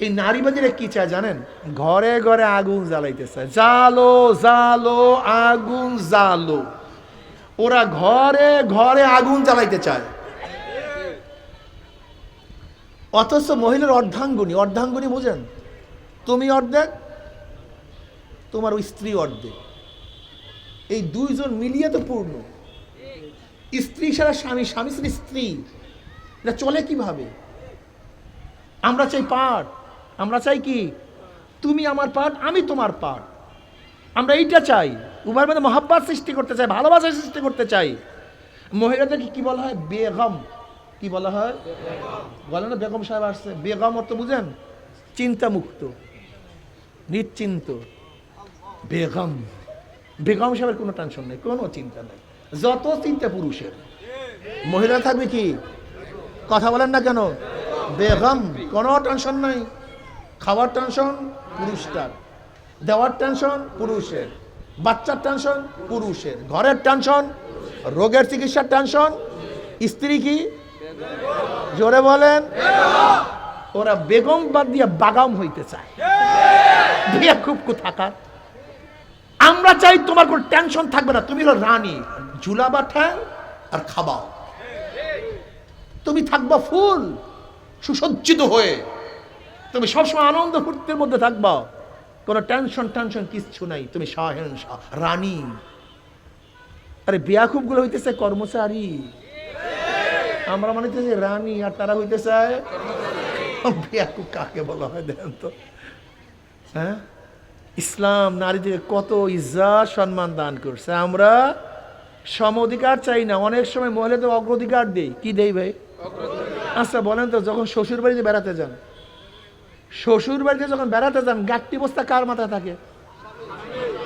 এই নারীবাদীরা কি চায় জানেন? ঘরে ঘরে আগুন জ্বালাইতে চায় জালো জালো আগুন জালো ওরা ঘরে ঘরে আগুন জ্বালাইতে চায়। অথচ মহিলার অর্ধাঙ্গুনি অর্ধাঙ্গুনি বুঝেন? তুমি অর্ধেক, তোমার ওই স্ত্রী অর্ধেক। এই দুইজন মিলিয়ে তো পূর্ণ। স্ত্রী ছাড়া স্বামী স্বামী ছাড়া স্ত্রী। এটা চলে কীভাবে? আমরা চাই পাঠ। আমরা চাই কি? তুমি আমার পাঠ, আমি তোমার পাঠ। আমরা এইটা চাই। উভয়ের মধ্যে মহাব্বাত সৃষ্টি করতে চাই, ভালোবাসা সৃষ্টি করতে চাই। মহিলাদেরকে কি বলা হয়? বেগম। কি বলা হয়? বলে না, বেগম সাহেব আসছে। বেগম অর্থ বুঝেন? চিন্তামুক্ত, নিশ্চিন্ত। বেগম। বেগম সাহেবের কোনো টেনশন নেই, কোনো চিন্তা নেই। যত চিন্তা পুরুষের। মহিলা থাকবে কি? কথা বলেন না কেন? বেগম, কোনো টেনশন নাই। খাওয়ার টেনশন পুরুষটার। দেওয়ার টেনশন পুরুষের। বাচ্চার টেনশন পুরুষের। ঘরের টেনশন রোগের চিকিৎসার টেনশন স্ত্রী কি? জোরে বলেন। ওরা বেগম বাদ দিয়ে বাগাম হইতে চায়। বিয়ে খুব থাকার আমরা চাই তোমার কোনো টেনশন থাকবে না। তুমি হলো রানী। ঝুলাবা ঠ্যাং আর খাবাও। তুমি থাকবা ফুল, সুসজ্জিত হয়ে। তুমি সবসময় আনন্দ ফুর্তির মধ্যে থাকবা। কোনো টেনশন টেনশন কিচ্ছু নাই। তুমি শাহেন শাহ রানী। আরে বিয়াকুবগুলো হইতেছে কর্মচারী। আমরা মনে হইতেছে রানী আর তারা হইতে বিয়াকুব কাকে বলা হয় দেখেন তো। হ্যাঁ? ইসলাম নারীদের কত ইজ্জত সম্মান দান করছে। আমরা সম অধিকার চাই না। অনেক সময় মহিলাদের অগ্রাধিকার দেই। কি দেই ভাই? আচ্ছা বলেন তো যখন শ্বশুর বাড়িতে বেড়াতে যান শ্বশুর বাড়িতে যখন বেড়াতে যান, গাট্টি বস্তা কার মাথায় থাকে?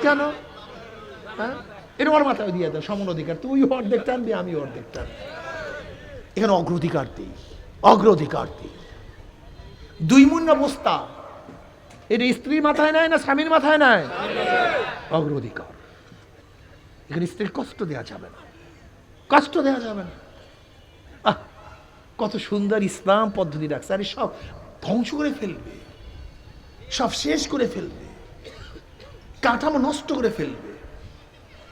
কেন? হ্যাঁ? এটা ওর মাথায় দিয়ে দেন সমান অধিকার। তুই অর্ধেক টানবি আমি অর্ধেক টানবি এখানে অগ্রাধিকার দিই অগ্রাধিকার দিই। দুই মুন্ন বস্তা। এটা স্ত্রীর মাথায় নেয় না স্বামীর মাথায় নেয়? অগ্রাধিকার। এখানে স্ত্রীর কষ্ট দেওয়া যাবে না। কষ্ট দেওয়া যাবে না। আহ, কত সুন্দর ইসলাম পদ্ধতি রাখছে। আরে সব ধ্বংস করে ফেলবে। সব শেষ করে ফেলবে। কাঠামো নষ্ট করে ফেলবে।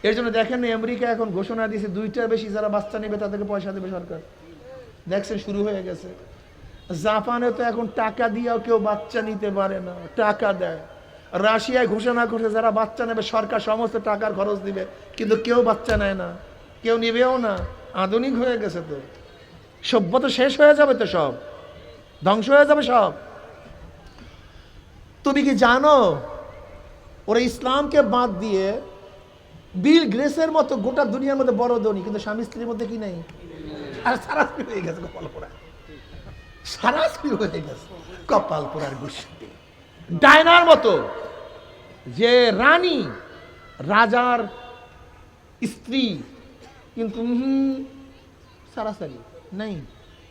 এর জন্য দেখেন আমেরিকা এখন ঘোষণা দিয়েছে, দুইটার বেশি যারা বাচ্চা নেবে তাদেরকে পয়সা দেবে সরকার। দেখছেন, শুরু হয়ে গেছে। জাপানে তো এখন টাকা দিয়েও কেউ বাচ্চা নিতে পারে না, টাকা দেয়। রাশিয়ায় ঘোষণা করছে, যারা বাচ্চা নেবে, সরকার সমস্ত টাকার খরচ দিবে, কিন্তু কেউ বাচ্চা নেয় না, কেউ নেবেও না। আধুনিক হয়ে গেছে তো। সভ্যতা শেষ হয়ে যাবে তো সব। ধ্বংস হয়ে যাবে সব। তুমি কি জানো, ওরা ইসলামকে বাদ দিয়ে বিল গ্রেসের মতো গোটা দুনিয়ার মধ্যে বড় ধনী, কিন্তু স্বামী স্ত্রীর মধ্যে কি নেই? আর সারা স্ত্রী হয়ে গেছে কপাল পোড়া সারা স্ত্রী হয়ে গেছে কপাল পোড়ার গোষ্ঠী। ডায়নার মতো যে রানী, রাজার স্ত্রী, কিন্তু সারাসারি নেই।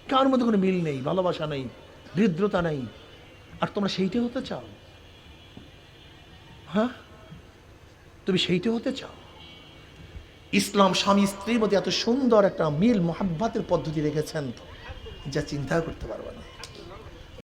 কারোর মধ্যে কোনো মিল নেই, ভালোবাসা নেই হৃদ্রতা নেই। আর তোমরা সেইটা হতে চাও? হ্যাঁ? তুমি সেইটা হতে চাও? ইসলাম স্বামী স্ত্রীর মধ্যে এত সুন্দর একটা মিল, মোহাব্বাতের পদ্ধতি রেখেছেন, যা চিন্তা করতে পারবে না।